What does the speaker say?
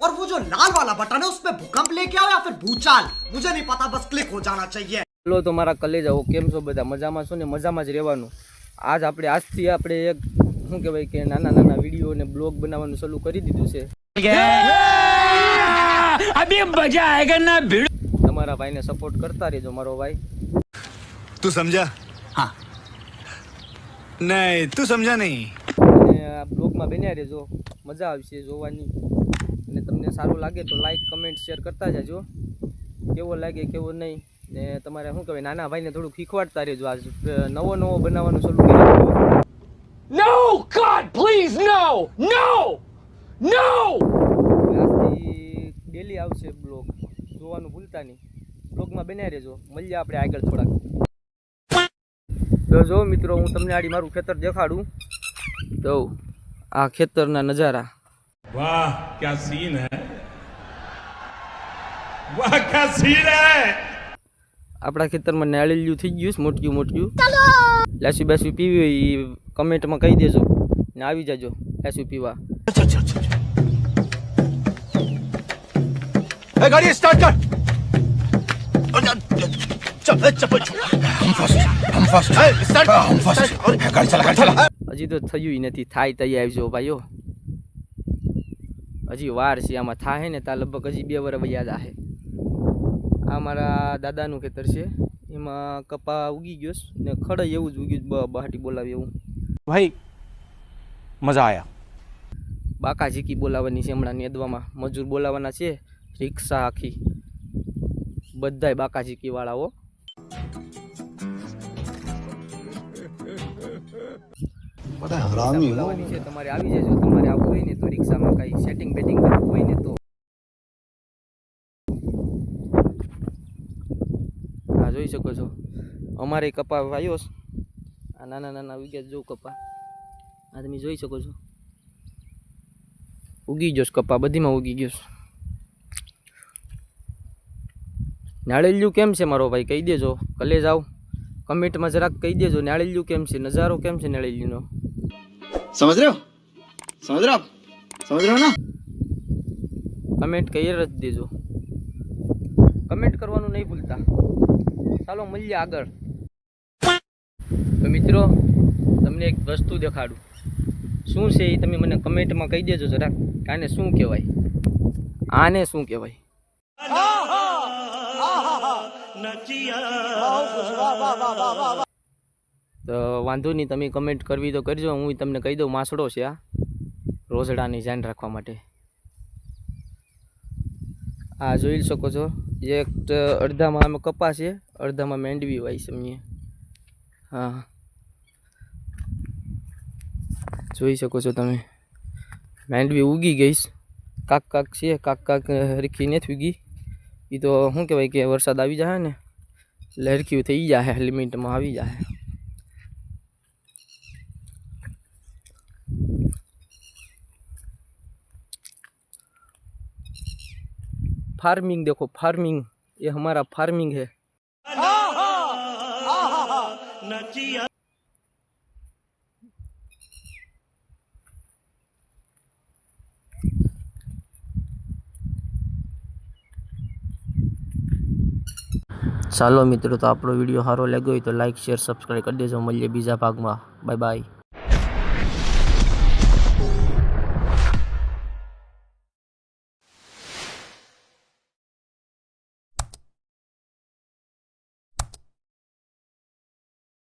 और वो जो लाल वाला बटन है उसमें भूकंप लेके आओ या फिर भूचाल मुझे नहीं पता बस क्लिक हो जाना चाहिए હેલો તો મારા કલેજાઓ કેમ છો બધા મજામાં છો ને મજામાં જ રહેવાનું આજ આપણે આજથી આપણે એક શું કહેવાય કે નાના નાના વિડીયો અને બ્લોગ બનાવવાનું શરૂ કરી દીધું છે अभी मजा आएगा ना भिड़ તમારા ભાઈને સપોર્ટ કરતા રહેજો મારો ભાઈ तू समझा हाँ नहीं तू समझा नहीं અને આ બ્લોગમાં બન્યા રહેજો મજા આવશે જોવાની સારું લાગે તો લાઈક કમેન્ટ શેર કરતા જજો. કેવો લાગે કેવો નહીં ને તમારે શું કહેવાય નાના ભાઈને થોડુંક શીખવાડતા રહેજો. આજ નવો નવો બનાવવાનું શરૂ કરી દીધું. No! God નો નો આજથી ડેલી આવશે બ્લોગ જોવાનું ભૂલતા નહીં. બ્લોગમાં બનાવી રહેજો. મળીએ આપણે આગળ થોડાક. તો જો મિત્રો હું તમને આડી મારું ખેતર દેખાડું. તો આ ખેતરના નજારા. वाह क्या सीन है वाह क्या सीन है આપણા ખેતરમાં નાળિયું થઈ ગયું છે મોટિયું મોટિયું લાસી બાસી પીવી હોય એ કમેન્ટમાં કહી દેજો ને આવી જાજો લાસી પીવા गाड़ी स्टार्ट कर चल चप्पल हम फर्स्ट हम फर्स्ट स्टार्ट हम फर्स्ट गाड़ी चला गाड़ी चला હજી તો થયું નથી થાય તઈ આવજો ભાઈઓ હજી વાર છે આમાં થાય ને ત્યાં લગભગ હજી બે વર્ષ યાદ આવે આ મારા દાદાનું ખેતર છે એમાં કપા ઉગી ગયો ને ખડે એવું જ ઉગ્યું બહાટી બોલાવી એવું. ભાઈ મજા આવ્યા બાકા ઝીકી બોલાવવાની છે હમણાં નેદવામાં. મજૂર બોલાવવાના છે રિક્ષા આખી. બધાય બાકા ઝીકીવાળાઓ. બધા હરામી તમારે આવી જજો. તમારે આવવું હોય ને તો રિક્ષામાં કાંઈ સેટિંગ બેટિંગ કરવું હોય ને તો. હા જોઈ શકો છો. અમારે કપા વાયો આ નાના નાના ઉગ્યા જો કપા. આ તમે જોઈ શકો છો. ઉગી ગયો કપા બધીમાં ઉગી ગયો નાળેલિયું કેમ છે મારો ભાઈ? કહી દેજો. કલે જાઓ. કમેન્ટમાં જરાક કહી દેજો નાળેલિયું કેમ છે? નજારો કેમ છે નાળેલીનો समझ रहे हो समझ रहे हो आप समझ रहे हो ना કમેન્ટ કરી જ દેજો કમેન્ટ કરવાનું નહીં ભૂલતા ચાલો મળીએ આગળ તો મિત્રો તમને એક વસ્તુ દેખાડું શું છે એ તમે મને કમેન્ટમાં કહી દેજો જરાક કે આને શું કહેવાય આને શું કહેવાય તો વાંધો નહીં, તમે કમેન્ટ કરવી તો કરજો. હું તમને કહી દઉં માસડો છે આ. રોઝડાની ધ્યાન રાખવા માટે. આ જોઈ શકો છો એક અડધામાં અમે કપાસ છે, અડધામાં મેંડવી હોય સમજીએ હા. જોઈ શકો છો તમે. મેંડવી ઉગી ગઈ કાક કાક છે, કાક કાક હરખી નથી ઉગી. એ તો શું કહેવાય કે વરસાદ આવી જાય ને, એટલે હરખી થઈ જાય લિમિટમાં આવી જાય फार्मिंग देखो फार्मिंग ये हमारा फार्मिंग है ચાલો મિત્રો તો આપણો વિડીયો સારો લાગ્યો હોય તો લાઈક શેર સબસ્ક્રાઈબ કરી દેજો મળીએ બીજા ભાગમાં બાય બાય